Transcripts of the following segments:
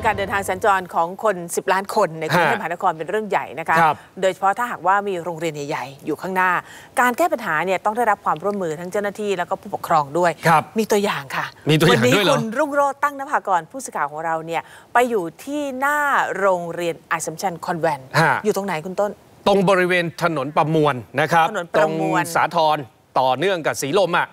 รื่องการเดินทางสัญจรของคน 10 ล้านคนในกรุงเทพมหานครเป็นเรื่องใหญ่นะคะครับโดยเฉพาะถ้าหากว่ามีโรงเรียนใหญ่ๆอยู่ข้างหน้า การแก้ปัญหาเนี่ยต้องได้รับความร่วมมือทั้งเจ้าหน้าที่แล้วก็ผู้ปกครองด้วยครับมีตัวอย่างค่ะมีตัวอย่างนี้ด้วยเหรอคุณรุ่งโรจน์ตั้งนภากรผู้สื่อข่าวของเราเนี่ยไปอยู่ที่หน้าโรงเรียนอัสสัมชัญคอนแวนต์ฮะอยู่ตรงไหนคุณต้น ตรงบริเวณถนนประมวลนะครับถนนประมวลตรงสาทรต่อเนื่องกับสีลมอะ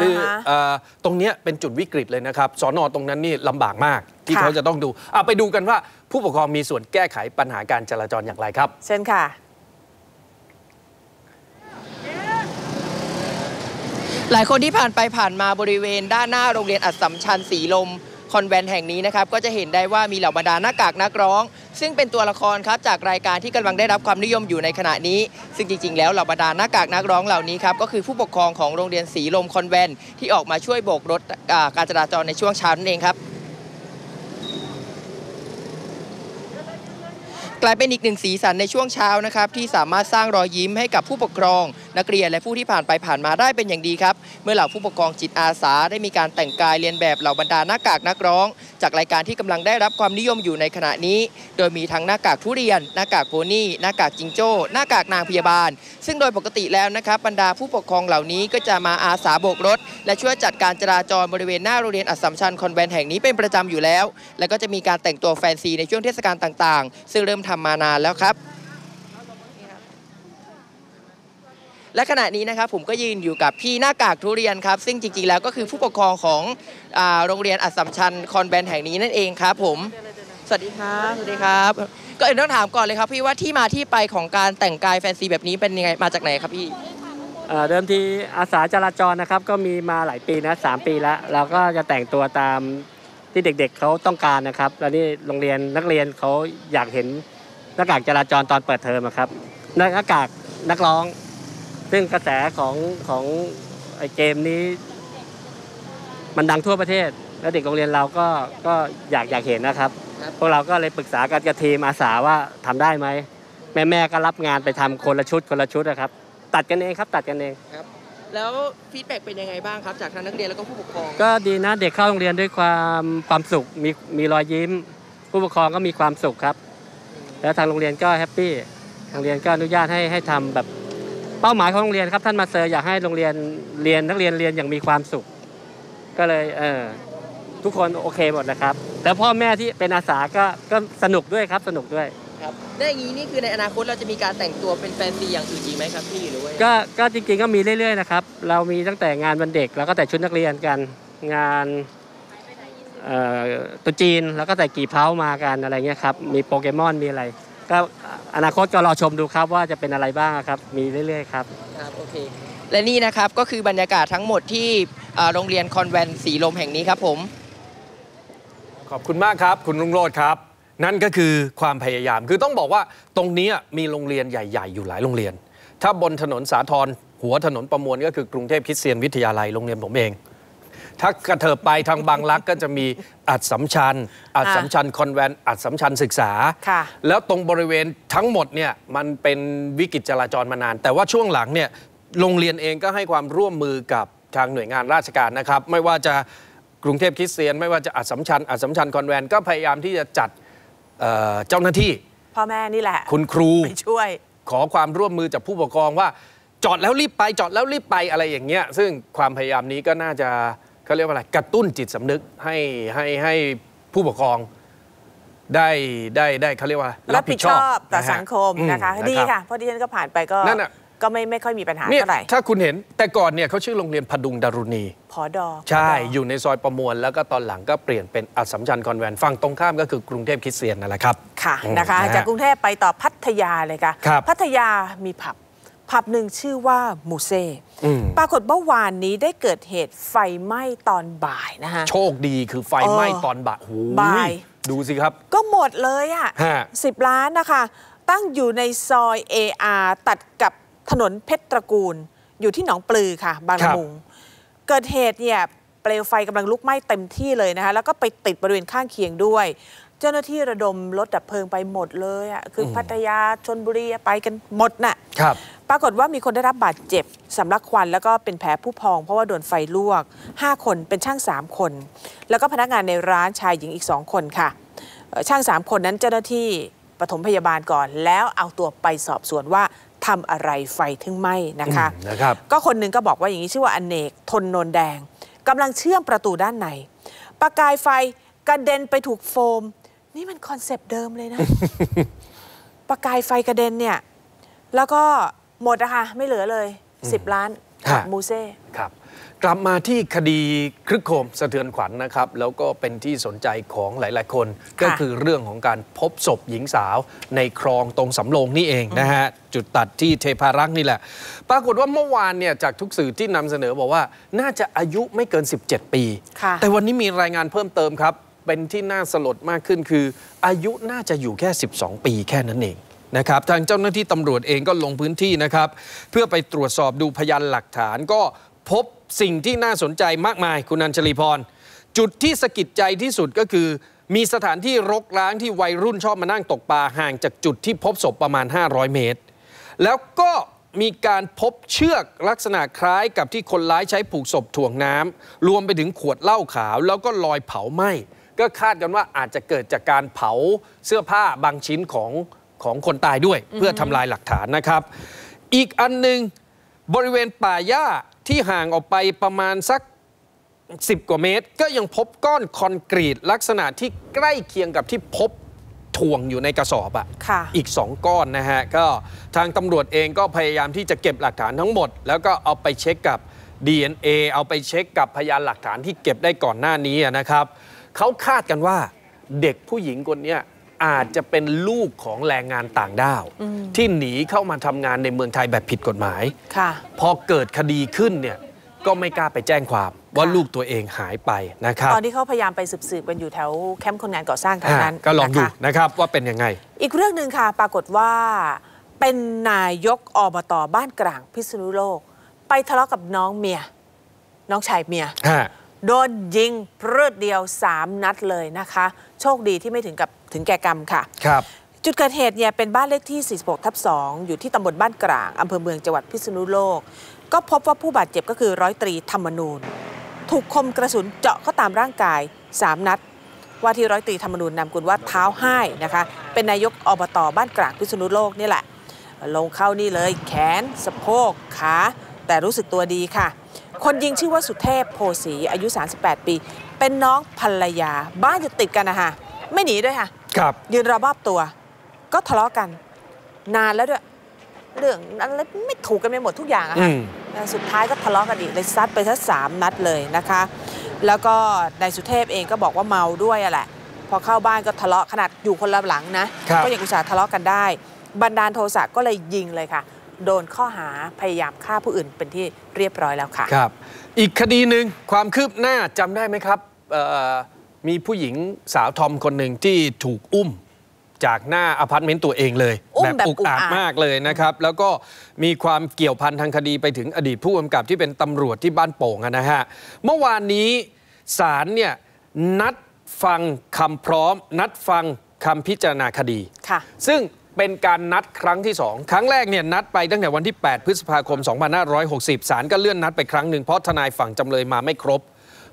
คืออ่าฮะเอ่อตรงเนี้ยเป็นจุดวิกฤตเลยนะครับสอนอตรงนั้นนี่ลำบากมาก ที่ค่ะเขาจะต้องดูเอาไปดูกันว่าผู้ปกครองมีส่วนแก้ไขปัญหาการจราจรอย่างไรครับ เช่นค่ะหลายคนที่ผ่านไปผ่านมาบริเวณด้านหน้าโรงเรียนอัสสัมชัญสีลม คอนแวนต์แห่งนี้นะครับ ก็จะเห็นได้ว่ามีเหล่าบรรดาหน้ากากนักร้อง ซึ่งเป็นตัวละครครับจากรายการที่กำลังได้รับความนิยมอยู่ในขณะนี้ ซึ่งจริงๆ แล้วเหล่าบรรดาหน้ากากนักร้องเหล่านี้ครับก็คือผู้ปกครองของโรงเรียนสีลมคอนแวนที่ออกมาช่วยโบกรถการจราจรในช่วงเช้านั่นเองครับกลายเป็นอีกหนึ่งสีสันในช่วงเช้านะครับที่สามารถสร้างรอยยิ้มให้กับผู้ปกครอง นักเรียนและผู้ที่ผ่านไปผ่านมาได้เป็นอย่างดีครับ เมื่อเหล่าผู้ปกครองจิตอาสาได้มีการแต่งกายเรียนแบบเหล่าบรรดาหน้ากากนักร้อง จากรายการที่กำลังได้รับความนิยมอยู่ในขณะนี้ โดยมีทั้งหน้ากากทุเรียน หน้ากากโพนี่หน้ากากจิงโจ้หน้ากากนางพยาบาล ซึ่งโดยปกติแล้วนะครับบรรดาผู้ปกครองเหล่านี้ก็จะมาอาสาโบกรถ และช่วยจัดการจราจรบริเวณหน้าโรงเรียนอัสสัมชัญคอนแวนต์แห่งนี้เป็นประจำอยู่แล้ว และก็จะมีการแต่งตัวแฟนซีในช่วงเทศกาลต่างๆ ซึ่งเริ่มทำมานานแล้วครับ และขณะนี้นะครับผมก็ยืนอยู่กับพี่หน้ากากทุเรียนครับ ซึ่งจริงๆแล้วก็คือผู้ปกครองของอาโรงเรียนอัสสัมชัญคอนแวนแห่งนี้นั่นเองครับผม สวัสดีครับสวัสดีครับ ก็เอ็นต้องถามก่อนเลยครับพี่ว่าที่มาที่ไปของการแต่งกายแฟนซีแบบนี้เป็นยังไงมาจากไหนครับพี่ เอ่อเดิมทีอาสาจราจรนะครับก็มีมาหลายปีนะสามปีแล้ว เราก็จะแต่งตัวตามที่เด็กๆเขาต้องการนะครับ แล้วนี่โรงเรียนนักเรียนเขาอยากเห็นหน้ากากจราจรตอนเปิดเทอมอะครับหน้ากากนักร้อง ซึ่งกระแสของของไอเกมนี้ มันดังทั่วประเทศ แล้วเด็กโรงเรียนเราก็ก็อยากอยากเห็นนะครับครับพวกเราก็เลยปรึกษากันกับทีมอาสาว่าทำได้ไหมแม่ๆก็รับงานไปทำคนละชุดคนละชุดนะครับ ตัดกันเองครับตัดกันเองแล้วฟีดแบ็กเป็นยังไงบ้างครับจากทางนักเรียนแล้วก็ผู้ปกครอง ก็ดีนะเด็กเข้าโรงเรียนด้วยความความสุขมีมีรอยยิ้ม ผู้ปกครองก็มีความสุขครับ แล้วทางโรงเรียนก็แฮปปี้ทางโรงเรียนก็อนุญาตให้ให้ทำแบบ เป้าหมายของโรงเรียนครับท่านมาเซอร์อยากให้โรงเรียนเรียนนักเรียนเรียนอย่างมีความสุข ก็เลยเออทุกคนโอเคหมดนะครับ แล้วพ่อแม่ที่เป็นอาสาก็ก็สนุกด้วยครับสนุกด้วย ครับได้อย่างนี้นี่คือในอนาคตเราจะมีการแต่งตัวเป็นแฟนซีอย่างอื่นอีกไหมครับพี่หรือว่าก็ก็จริงๆก็มีเรื่อยๆนะครับ เรามีตั้งแต่งานวันเด็กแล้วก็แต่ชุดนักเรียนกันงานเอ่อตรุษจีนแล้วก็แต่กี่เพร้ามากันอะไรเงี้ยครับมีโปเกมอนมีอะไร ก็ อนาคตก็รอชมดูครับว่าจะเป็นอะไรบ้างครับ มีเรื่อยๆครับ ครับโอเคและนี่นะครับก็คือบรรยากาศทั้งหมดที่อ่าโรงเรียนคอนแวนต์สีลมแห่งนี้ครับผม ขอบคุณมากครับคุณรุ่งโรจน์ครับนั่นก็คือความพยายามคือต้องบอกว่าตรงเนี้ยมีโรงเรียนใหญ่ ๆ อยู่หลายโรงเรียน ถ้าบนถนนสาทรหัวถนนประมวลก็คือกรุงเทพคริสเตียนวิทยาลัยโรงเรียนผมเอง ถ้ากระเถิบไปทางบางรักก็จะมีอัดสำชัญอัดสำชัญคอนแวนต์อัดสำชัญศึกษาค่ะแล้วตรงบริเวณทั้งหมดเนี่ยมันเป็นวิกฤตจราจรมานาน แต่ว่าช่วงหลังเนี่ยโรงเรียนเองก็ให้ความร่วมมือกับทางหน่วยงานราชการนะครับ ไม่ว่าจะกรุงเทพคริสเตียน ไม่ว่าจะอัดสำชัญอัดสำชัญคอนแวนต์ก็พยายามที่จะจัดเอ่อเจ้าหน้าที่พ่อแม่นี่แหละ คุณครูไปช่วย ขอความร่วมมือจากผู้ปกครองว่าจอดแล้วรีบไปจอดแล้วรีบไปอะไรอย่างเงี้ยซึ่งความพยายามนี้ก็น่าจะ เขาเรียกว่าอะไรกระตุ้นจิตสำนึกให้ให้ให้ผู้ปกครองได้ได้ได้เขาเรียกว่ารับผิดชอบต่อนะฮะสังคมนะคะอืมดีรับค่ะเพราะดิฉันก็ผ่านไปก็นั่นน่ะก็ไม่ไม่ค่อยมีปัญหาเนี่ยเท่าไหร่ถ้าคุณเห็นแต่ก่อนเนี่ยเขาชื่อโรงเรียนพดุงดารุณีพอดอใช่พดอยู่ในซอยประมวล แล้วก็ตอนหลังก็เปลี่ยนเป็นอัสสัมชัญคอนแวนต์ฝั่งตรงข้ามก็คือกรุงเทพคริสเตียนนั่นแหละครับ ค่ะอืมนะคะนะฮะจากกรุงเทพไปต่อพัทยาเลยค่ะครับพัทยามีผับ ผับหนึ่งชื่อว่ามูเซ่อืมปรากฏเมื่อวานนี้ได้เกิดเหตุไฟไหม้ตอนบ่ายนะคะโชคดีคือไฟไหม้เออตอนบ่ายโอ้โหบ่าย ดูสิครับ ก็หมดเลยอะฮะสิบล้านนะคะ ตั้งอยู่ในซอย AR ตัดกับถนนเพชรตระกูล อยู่ที่หนองปลือค่ะ บางครัละบมุง เกิดเหตุเนี่ยเปลวไฟกำลังลุกไหม้เต็มที่เลยนะคะ แล้วก็ไปติดบริเวณข้างเคียงด้วย เจ้าหน้าที่ระดมรถดับเพลิงไปหมดเลยอะคืออพัทยาชนบุรีไปกันหมดน่ะครับ ปรากฏว่ามีคนได้รับบาดเจ็บสำลักควันแล้วก็เป็นแผลผู้พอง เพราะว่าโดนไฟลวก 5 คนเป็นช่าง 3 คน แล้วก็พนักงานในร้านชายหญิงอีก 2 คนค่ะเอ่อช่างสามคนนั้นเจ้าหน้าที่ปฐมพยาบาลก่อน แล้วเอาตัวไปสอบสวนว่าทำอะไรไฟถึงไหม้นะคะอืมนะครับก็คนหนึ่งก็บอกว่าอย่างนี้ชื่อว่าอเนกทนนนแดงกำลังเชื่อมประตูด้านในประกายไฟกระเด็นไปถูกโฟม นี่มันคอนเซปต์เดิมเลยนะประกายไฟกระเด็นเนี่ยแล้วก็ หมดนะคะไม่เหลือเลย 10 ล้านฮะมูเซ่ครับ กลับมาที่คดีคลึกโครมสะเทือนขวัญนะครับ แล้วก็เป็นที่สนใจของหลาย ๆ คน ก็คือเรื่องของการพบศพหญิงสาว ในคลองตรงสำโรงนี่เองนะฮะ จุดตัดที่เทพารักษ์นี่แหละ ปรากฏว่าเมื่อวานเนี่ยจากทุกสื่อที่นำเสนอบอกว่าน่าจะอายุไม่เกิน 17 ปีค่ะแต่วันนี้มีรายงานเพิ่มเติมครับ เป็นที่น่าสลดมากขึ้นคือ อายุน่าจะอยู่แค่ 12 ปีแค่นั้นเอง นะครับทางเจ้าหน้าที่ตำรวจเองก็ลงพื้นที่นะครับ เพื่อไปตรวจสอบดูพยานหลักฐานก็พบสิ่งที่น่าสนใจมากมายคุณอัญชลีพร จุดที่สะกิดใจที่สุดก็คือ มีสถานที่รกร้างที่วัยรุ่นชอบมานั่งตกปลาห่างจากจุดที่พบศพประมาณ 500 เมตร แล้วก็มีการพบเชือกลักษณะคล้ายกับที่คนร้ายใช้ผูกศพถ่วงน้ำรวมไปถึงขวดเหล้าขาว แล้วก็รอยเผาไหม้ก็คาดกันว่าอาจจะเกิดจากการเผาเสื้อผ้าบางชิ้นของ ของคนตายด้วย เพื่อทำลายหลักฐานนะครับ อีกอันหนึ่งบริเวณป่าหญ้าที่ห่างออกไปประมาณสัก 10 กว่าเมตร ก็ยังพบก้อนคอนกรีตลักษณะที่ใกล้เคียงกับที่พบถ่วงอยู่ในกระสอบอะค่ะ อีก 2 ก้อนนะฮะ ก็ทางตำรวจเองก็พยายามที่จะเก็บหลักฐานทั้งหมด แล้วก็เอาไปเช็คกับ DNA เอาไปเช็คกับพยานหลักฐานที่เก็บได้ก่อนหน้านี้อะนะครับ เขาคาดกันว่าเด็กผู้หญิงคนเนี้ย อาจจะเป็นลูกของแรงงานต่างด้าว ที่หนีเข้ามาทำงานในเมืองไทยแบบผิดกฎหมายค่ะพอเกิดคดีขึ้นเนี่ยก็ไม่กล้าไปแจ้งความว่าค่ะลูกตัวเองหายไปนะครับตอนที่เขาพยายามไปสืบๆกันอยู่แถวแคมป์คนงานก่อสร้างทางนั้นอะก็ลองดูนะคะนะครับว่าเป็นยังไง อีกเรื่องหนึ่งค่ะ ปรากฏว่าเป็นนายกอบตบ้านกลางพิษณุโลก ไปทะเลาะกับน้องเมีย น้องชายเมียฮะ โดนยิงพรืดเดียว 3 นัดเลยนะคะ โชคดีที่ไม่ถึงกับถึงแก่กรรมค่ะ ครับ จุดเกิดเหตุเนี่ยเป็นบ้านเลขที่ 46 ทับ 2 อยู่ที่ตำบลบ้านกลางอำเภอเมืองจังหวัดพิษณุโลก ก็พบว่าผู้บาดเจ็บก็คือร้อยตรีธรรมนูญถูกคมกระสุนเจาะเข้าตามร่างกาย 3 นัด ว่าที่ร้อยตรีธรรมนูญนำกุลว่าเท้าให้นะคะ เป็นนายกอบตบ้านกลางพิษณุโลกนี่แหละ ลงเข้านี่เลย แขน สะโพก ขา แต่รู้สึกตัวดีค่ะ คนยิงชื่อว่าสุเทพโพสีอายุ 38 ปี เป็นน้องภรรยา บ้านอยู่ติดกันนะคะไม่หนีด้วยค่ะครับยืนรอมอบตัว ก็ทะเลาะกัน นานแล้วด้วย เรื่องอะไรไม่ถูกกันไปหมดทุกอย่างอะอืค่ะมแล้วสุดท้ายก็ทะเลาะกันอีกเลยซัดไปทั้งสามนัดเลยนะคะ แล้วก็นายสุเทพเองก็บอกว่าเมาด้วยอะแหละพอเข้าบ้านก็ทะเลาะขนาดอยู่คนละหลังนะครับก็ยังอุตส่าห์ทะเลาะกันได้ บันดาลโทสะก็เลยยิงเลยค่ะ โดนข้อหาพยายามฆ่าผู้อื่นเป็นที่เรียบร้อยแล้วค่ะครับ อีกคดีหนึ่งความคืบหน้าจำได้ไหมครับเอ่อมีผู้หญิงสาวทอมคนหนึ่งที่ถูกอุ้มจากหน้าอพาร์ตเมนต์ตัวเองเลยอุ้มแบบอุกอาจอุกอาจมากเลยนะครับ แล้วก็มีความเกี่ยวพันทางคดีไปถึงอดีตผู้กำกับที่เป็นตำรวจที่บ้านโป่งอะนะฮะ เมื่อวานนี้ศาลเนี่ยนัดฟังคำพร้อม นัดฟังคำพิจารณาคดีค่ะซึ่ง เป็นการนัดครั้งที่ 2 ครั้งแรกเนี่ยนัดไปตั้งแต่วันที่ 8 พฤษภาคม 2560 ศาลก็เลื่อนนัดไปครั้งหนึ่งเพราะทนายฝั่งจำเลยมาไม่ครบ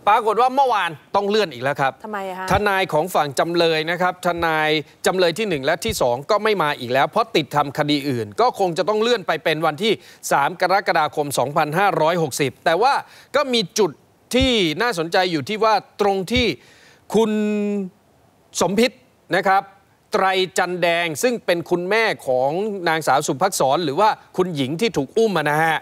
ปรากฏว่าเมื่อวานต้องเลื่อนอีกแล้วครับทำไมอะฮะทนายของฝั่งจำเลยนะครับทนายจำเลยที่ 1 และที่ 2 ก็ไม่มาอีกแล้ว เพราะติดทำคดีอื่น ก็คงจะต้องเลื่อนไปเป็นวันที่ 3 กรกฎาคม 2560 แต่ว่าก็มีจุดที่น่าสนใจอยู่ที่ว่าตรงที่คุณสมพิษนะครับ ไตรจันแดง ซึ่งเป็นคุณแม่ของนางสาวสุภักษร หรือว่าคุณหญิงที่ถูกอุ้มอะนะฮะ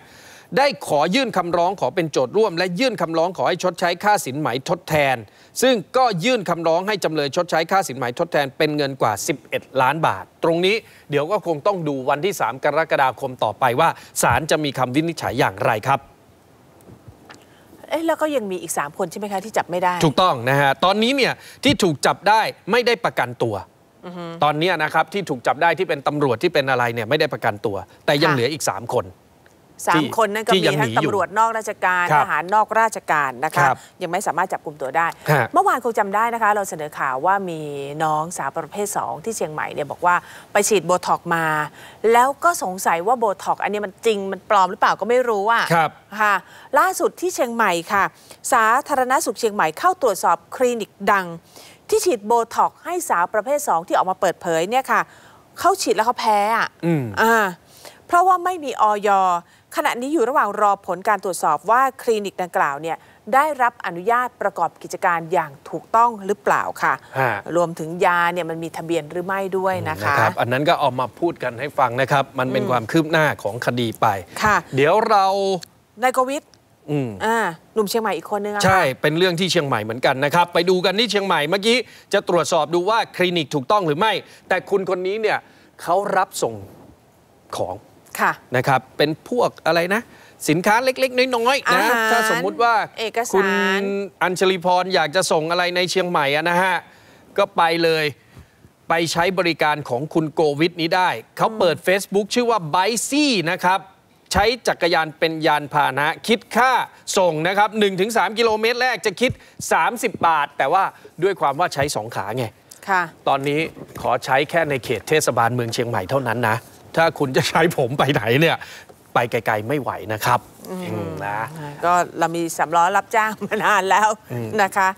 ได้ขอยื่นคำร้องขอเป็นโจทย์ร่วม และยื่นคำร้องขอให้ชดใช้ค่าสินไหมทดแทน ซึ่งก็ยื่นคำร้องให้จำเลยชดใช้ค่าสินไหมทดแทนเป็นเงินกว่า 11 ล้านบาท ตรงนี้เดี๋ยวก็คงต้องดูวันที่ 3 กรกฎาคมต่อไปว่าศาลจะมีคำวินิจฉัยอย่างไรครับเอ๊ะแล้วก็ยังมีอีก 3 คนใช่ไหมคะที่จับไม่ได้ ถูกต้องนะฮะตอนนี้เนี่ยที่ถูกจับได้ไม่ได้ประกันตัว ตอนเนี้ยนะครับที่ถูกจับได้ที่เป็นตำรวจที่เป็นอะไรเนี่ยไม่ได้ประกันตัว แต่ยังค่ะเหลืออีก 3 คนสามคนนั่นก็ที่มียังทั้งหนีอยู่ตำรวจนอกราชการครัทบหารนอกราชการนะครัคะบยังไม่สามารถจับกลุ่มตัวได้ฮะเมื่อวานคงจำได้นะคะ เราเสนอข่าวว่ามีน้องสาวประเภท 2 ที่เชียงใหม่เนี่ยบอกว่าไปฉีดโบท็อกซ์มา แล้วก็สงสัยว่าโบท็อกซ์อันนี้มันจริงมันปลอมหรือเปล่าก็ไม่รู้อะครับค่ะ ล่าสุดที่เชียงใหม่ค่ะ สาธารณสุขเชียงใหม่เข้าตรวจสอบคลินิกดัง ที่ฉีดโบท็อกซ์ให้สาวประเภท 2 ที่ออกมาเปิดเผยเนี่ยค่ะเขาฉีดแล้วเขาแพ้อะอืมอ่าเพราะว่าไม่มีออยขณะนี้อยู่ระหว่างรอผลการตรวจสอบว่าคลินิกดังกล่าวเนี่ยได้รับอนุญาตประกอบกิจการอย่างถูกต้องหรือเปล่าค่ะฮะรวมถึงยาเนี่ยมันมีทะเบียนหรือไม่ด้วยนะคะรับ อันนั้นก็เอามาพูดกันให้ฟังนะครับ มันเป็นความคืบหน้าของคดีไป ค่ะ เดี๋ยวเรานายโกวิท อืมอ่าหนุ่มเชียงใหม่อีกคนนึงอะค่ะใช่ เป็นเรื่องที่เชียงใหม่เหมือนกันนะครับ ไปดูกันที่เชียงใหม่เมื่อกี้จะตรวจสอบดูว่าคลินิกถูกต้องหรือไม่ แต่คุณคนนี้เนี่ยเขารับส่งของค่ะนะครับเป็นพวกอะไรนะ สินค้าเล็ก ๆ น้อยๆนะอาหารถ้าสมมุติว่าเอกสารคุณอัญชลีพรอยากจะส่งอะไรในเชียงใหม่อะนะฮะก็ไปเลยไปใช้บริการของคุณโกวิทนี้ได้ เขาเปิด Facebook ชื่อว่า b บซี่นะครับ ใช้จักรยานเป็นยานพาหนะ คิดค่าส่งนะครับ 1-3 กิโลเมตรแรกจะคิด 30 บาท แต่ว่าด้วยความว่าใช้สองขาไงค่ะตอนนี้ขอใช้แค่ในเขตเทศบาลเมืองเชียงใหม่เท่านั้นนะ ถ้าคุณจะใช้ผมไปไหนเนี่ย ไปไกลๆไม่ไหวนะครับอืมนะก็เรามีสำล้อรับจ้างมานานแล้วนะคะ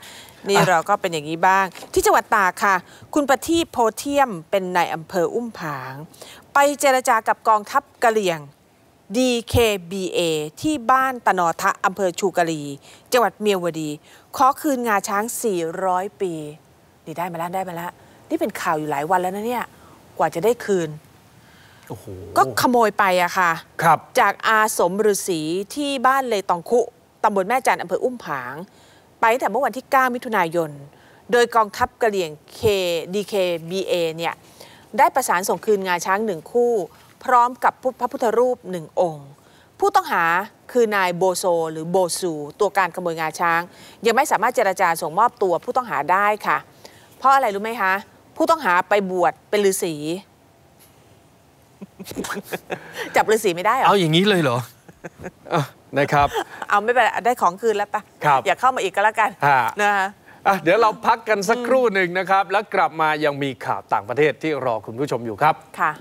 นี่อะเราก็เป็นอย่างนี้บ้าง ที่จังหวัดตากค่ะ คุณประทีปโพเทียมเป็นนายอำเภออุ้มผาง ไปเจรจากับกองทัพกะเหรี่ยง DKBA ที่บ้านตะนอทะอำเภอชูกะลี จังหวัดเมียวดี ขอคืนงาช้าง 400 ปี นี่ได้มาแล้วได้มาแล้ว นี่เป็นข่าวอยู่หลายวันแล้วนะเนี่ย กว่าจะได้คืนโอ้โหก็ขโมยไปอะค่ะครับจากอาสมฤาษีที่บ้านเลตองคุตำบลแม่จันทร์อำเภออุ้มผาง ไปตั้งแต่เมื่อวันที่ 9 มิถุนายน โดยกองทัพกะเหรี่ยง KDKBA เนี่ยได้ประสานส่งคืนงาช้างหนึ่งคู่ พร้อมกับพระพุทธรูปหนึ่งองค์ ผู้ต้องหาคือนายโบโซ หรือโบซู ตัวการขโมยงาช้าง ยังไม่สามารถเจรจาส่งมอบตัวผู้ต้องหาได้ค่ะ เพราะอะไรรู้ไหมคะ ผู้ต้องหาไปบวชเป็นฤาษีจับฤาษีไม่ได้เหรอเอาอย่างนี้เลยเหรออะนะครับ เอาไม่เป็นไรได้ของคืนแล้วปะครับอย่าเข้ามาอีกก็แล้วกันฮะนะคะอะเดี๋ยวเราพักกันสักครู่หนึ่งนะครับ แล้วกลับมายังมีข่าวต่างประเทศที่รอคุณผู้ชมอยู่ครับค่ะ